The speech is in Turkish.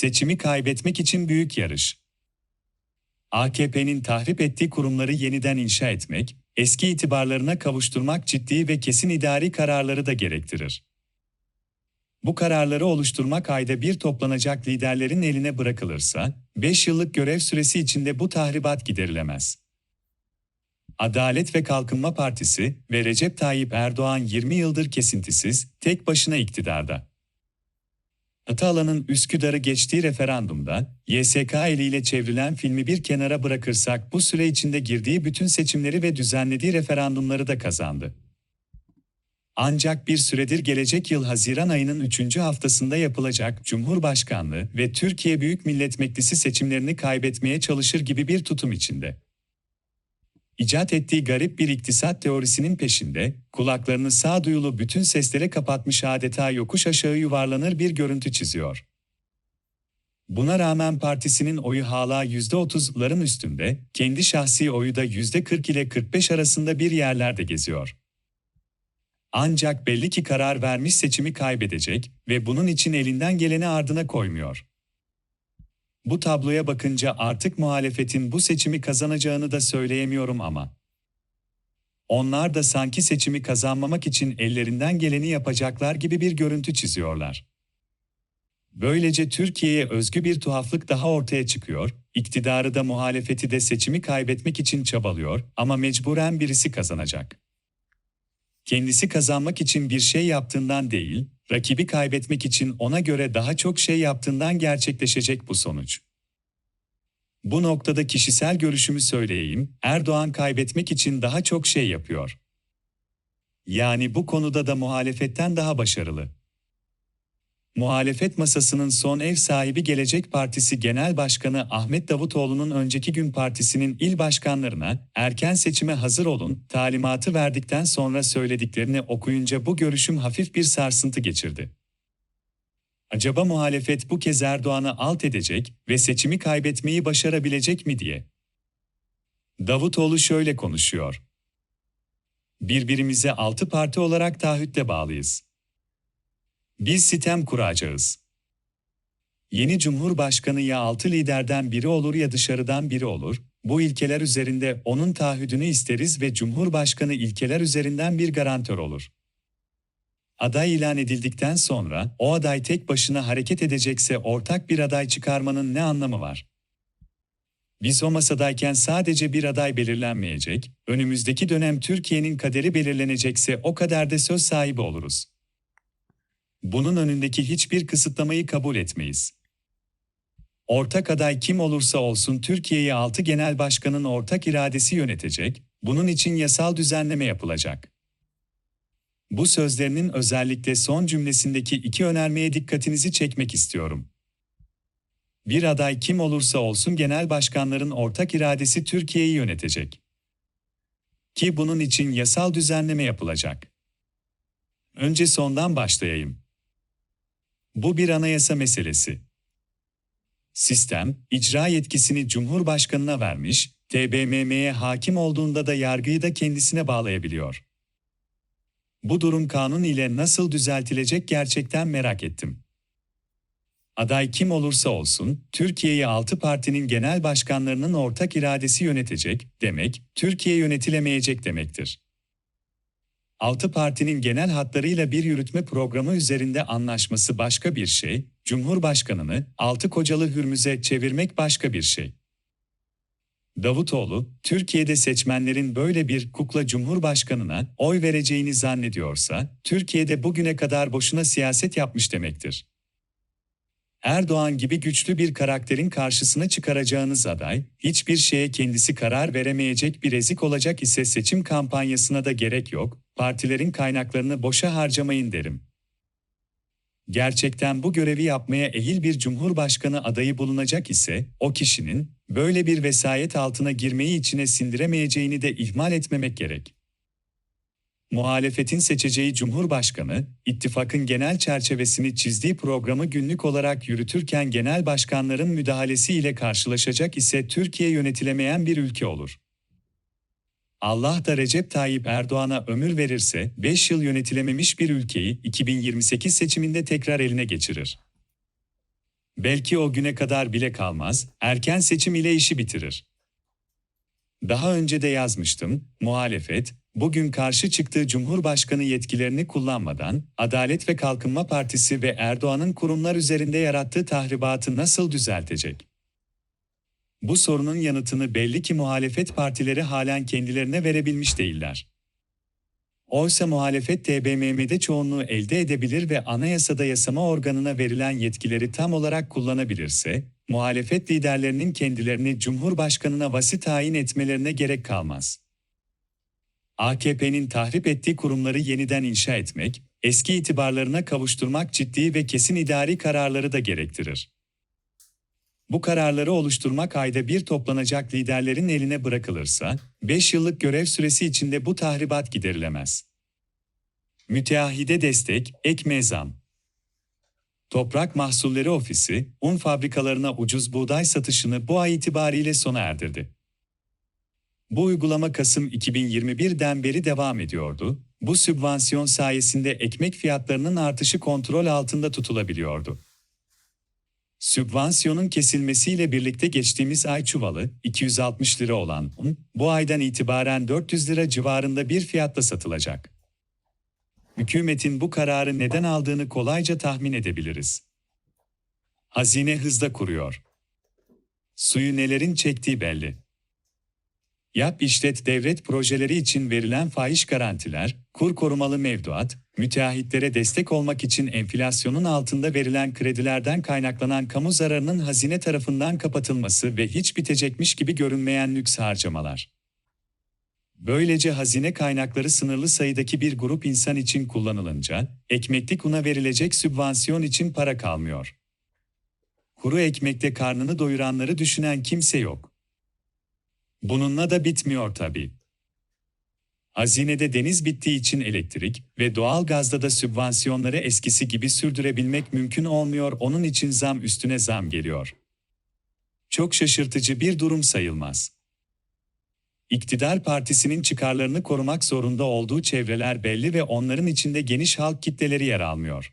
Seçimi kaybetmek için büyük yarış. AKP'nin tahrip ettiği kurumları yeniden inşa etmek, eski itibarlarına kavuşturmak ciddi ve kesin idari kararları da gerektirir. Bu kararları oluşturmak ayda bir toplanacak liderlerin eline bırakılırsa, 5 yıllık görev süresi içinde bu tahribat giderilemez. Adalet ve Kalkınma Partisi ve Recep Tayyip Erdoğan 20 yıldır kesintisiz, tek başına iktidarda. Atalan'ın Üsküdar'ı geçtiği referandumda, YSK eliyle çevrilen filmi bir kenara bırakırsak bu süre içinde girdiği bütün seçimleri ve düzenlediği referandumları da kazandı. Ancak bir süredir gelecek yıl Haziran ayının 3. haftasında yapılacak Cumhurbaşkanlığı ve Türkiye Büyük Millet Meclisi seçimlerini kaybetmeye çalışır gibi bir tutum içinde. İcat ettiği garip bir iktisat teorisinin peşinde, kulaklarını sağduyulu bütün seslere kapatmış adeta yokuş aşağı yuvarlanır bir görüntü çiziyor. Buna rağmen partisinin oyu hala %30'ların üstünde, kendi şahsi oyu da %40 ile 45 arasında bir yerlerde geziyor. Ancak belli ki karar vermiş seçimi kaybedecek ve bunun için elinden geleni ardına koymuyor. Bu tabloya bakınca artık muhalefetin bu seçimi kazanacağını da söyleyemiyorum ama. Onlar da sanki seçimi kazanmamak için ellerinden geleni yapacaklar gibi bir görüntü çiziyorlar. Böylece Türkiye'ye özgü bir tuhaflık daha ortaya çıkıyor, iktidarı da muhalefeti de seçimi kaybetmek için çabalıyor ama mecburen birisi kazanacak. Kendisi kazanmak için bir şey yaptığından değil, rakibi kaybetmek için ona göre daha çok şey yaptığından gerçekleşecek bu sonuç. Bu noktada kişisel görüşümü söyleyeyim, Erdoğan kaybetmek için daha çok şey yapıyor. Yani bu konuda da muhalefetten daha başarılı. Muhalefet masasının son ev sahibi Gelecek Partisi Genel Başkanı Ahmet Davutoğlu'nun önceki gün partisinin il başkanlarına erken seçime hazır olun talimatı verdikten sonra söylediklerini okuyunca bu görüşüm hafif bir sarsıntı geçirdi. Acaba muhalefet bu kez Erdoğan'ı alt edecek ve seçimi kaybetmeyi başarabilecek mi diye. Davutoğlu şöyle konuşuyor. Birbirimize altı parti olarak taahhütle bağlıyız. Biz sitem kuracağız. Yeni Cumhurbaşkanı ya altı liderden biri olur ya dışarıdan biri olur. Bu ilkeler üzerinde onun taahhüdünü isteriz ve Cumhurbaşkanı ilkeler üzerinden bir garantör olur. Aday ilan edildikten sonra o aday tek başına hareket edecekse ortak bir aday çıkarmanın ne anlamı var? Biz o masadayken sadece bir aday belirlenmeyecek, önümüzdeki dönem Türkiye'nin kaderi belirlenecekse o kadar da söz sahibi oluruz. Bunun önündeki hiçbir kısıtlamayı kabul etmeyiz. Ortak aday kim olursa olsun Türkiye'yi altı genel başkanın ortak iradesi yönetecek, bunun için yasal düzenleme yapılacak. Bu sözlerinin özellikle son cümlesindeki iki önermeye dikkatinizi çekmek istiyorum. Bir aday kim olursa olsun genel başkanların ortak iradesi Türkiye'yi yönetecek. Ki bunun için yasal düzenleme yapılacak. Önce sondan başlayayım. Bu bir anayasa meselesi. Sistem, icra yetkisini Cumhurbaşkanına vermiş, TBMM'ye hakim olduğunda da yargıyı da kendisine bağlayabiliyor. Bu durum kanun ile nasıl düzeltilecek gerçekten merak ettim. Aday kim olursa olsun, Türkiye'yi altı partinin genel başkanlarının ortak iradesi yönetecek demek, Türkiye yönetilemeyecek demektir. Altı partinin genel hatlarıyla bir yürütme programı üzerinde anlaşması başka bir şey, Cumhurbaşkanını altı kocalı hürmüze çevirmek başka bir şey. Davutoğlu, Türkiye'de seçmenlerin böyle bir kukla cumhurbaşkanına oy vereceğini zannediyorsa, Türkiye'de bugüne kadar boşuna siyaset yapmış demektir. Erdoğan gibi güçlü bir karakterin karşısına çıkaracağınız aday, hiçbir şeye kendisi karar veremeyecek bir ezik olacak ise seçim kampanyasına da gerek yok, partilerin kaynaklarını boşa harcamayın derim. Gerçekten bu görevi yapmaya ehil bir cumhurbaşkanı adayı bulunacak ise, o kişinin, böyle bir vesayet altına girmeyi içine sindiremeyeceğini de ihmal etmemek gerek. Muhalefetin seçeceği Cumhurbaşkanı, ittifakın genel çerçevesini çizdiği programı günlük olarak yürütürken genel başkanların müdahalesiyle karşılaşacak ise Türkiye yönetilemeyen bir ülke olur. Allah da Recep Tayyip Erdoğan'a ömür verirse 5 yıl yönetilememiş bir ülkeyi 2028 seçiminde tekrar eline geçirir. Belki o güne kadar bile kalmaz, erken seçim ile işi bitirir. Daha önce de yazmıştım, muhalefet, bugün karşı çıktığı Cumhurbaşkanı yetkilerini kullanmadan, Adalet ve Kalkınma Partisi ve Erdoğan'ın kurumlar üzerinde yarattığı tahribatı nasıl düzeltecek? Bu sorunun yanıtını belli ki muhalefet partileri halen kendilerine verebilmiş değiller. Oysa muhalefet TBMM'de çoğunluğu elde edebilir ve anayasada yasama organına verilen yetkileri tam olarak kullanabilirse, muhalefet liderlerinin kendilerini Cumhurbaşkanına vasi tayin etmelerine gerek kalmaz. AKP'nin tahrip ettiği kurumları yeniden inşa etmek, eski itibarlarına kavuşturmak ciddi ve kesin idari kararları da gerektirir. Bu kararları oluşturmak ayda bir toplanacak liderlerin eline bırakılırsa, 5 yıllık görev süresi içinde bu tahribat giderilemez. Müteahhide destek, ek mezam. Toprak Mahsulleri Ofisi, un fabrikalarına ucuz buğday satışını bu ay itibariyle sona erdirdi. Bu uygulama Kasım 2021'den beri devam ediyordu. Bu sübvansiyon sayesinde ekmek fiyatlarının artışı kontrol altında tutulabiliyordu. Sübvansiyonun kesilmesiyle birlikte geçtiğimiz ay çuvalı 260 lira olan un, bu aydan itibaren 400 lira civarında bir fiyatla satılacak. Hükümetin bu kararı neden aldığını kolayca tahmin edebiliriz. Hazine hızla kuruyor. Suyu nelerin çektiği belli. Yap işlet devlet projeleri için verilen fahiş garantiler, kur korumalı mevduat, müteahhitlere destek olmak için enflasyonun altında verilen kredilerden kaynaklanan kamu zararının hazine tarafından kapatılması ve hiç bitecekmiş gibi görünmeyen lüks harcamalar. Böylece hazine kaynakları sınırlı sayıdaki bir grup insan için kullanılınca, ekmeklik una verilecek sübvansiyon için para kalmıyor. Kuru ekmekte karnını doyuranları düşünen kimse yok. Bununla da bitmiyor tabii. Hazinede deniz bittiği için elektrik ve doğal gazda da sübvansiyonları eskisi gibi sürdürebilmek mümkün olmuyor, onun için zam üstüne zam geliyor. Çok şaşırtıcı bir durum sayılmaz. İktidar partisinin çıkarlarını korumak zorunda olduğu çevreler belli ve onların içinde geniş halk kitleleri yer almıyor.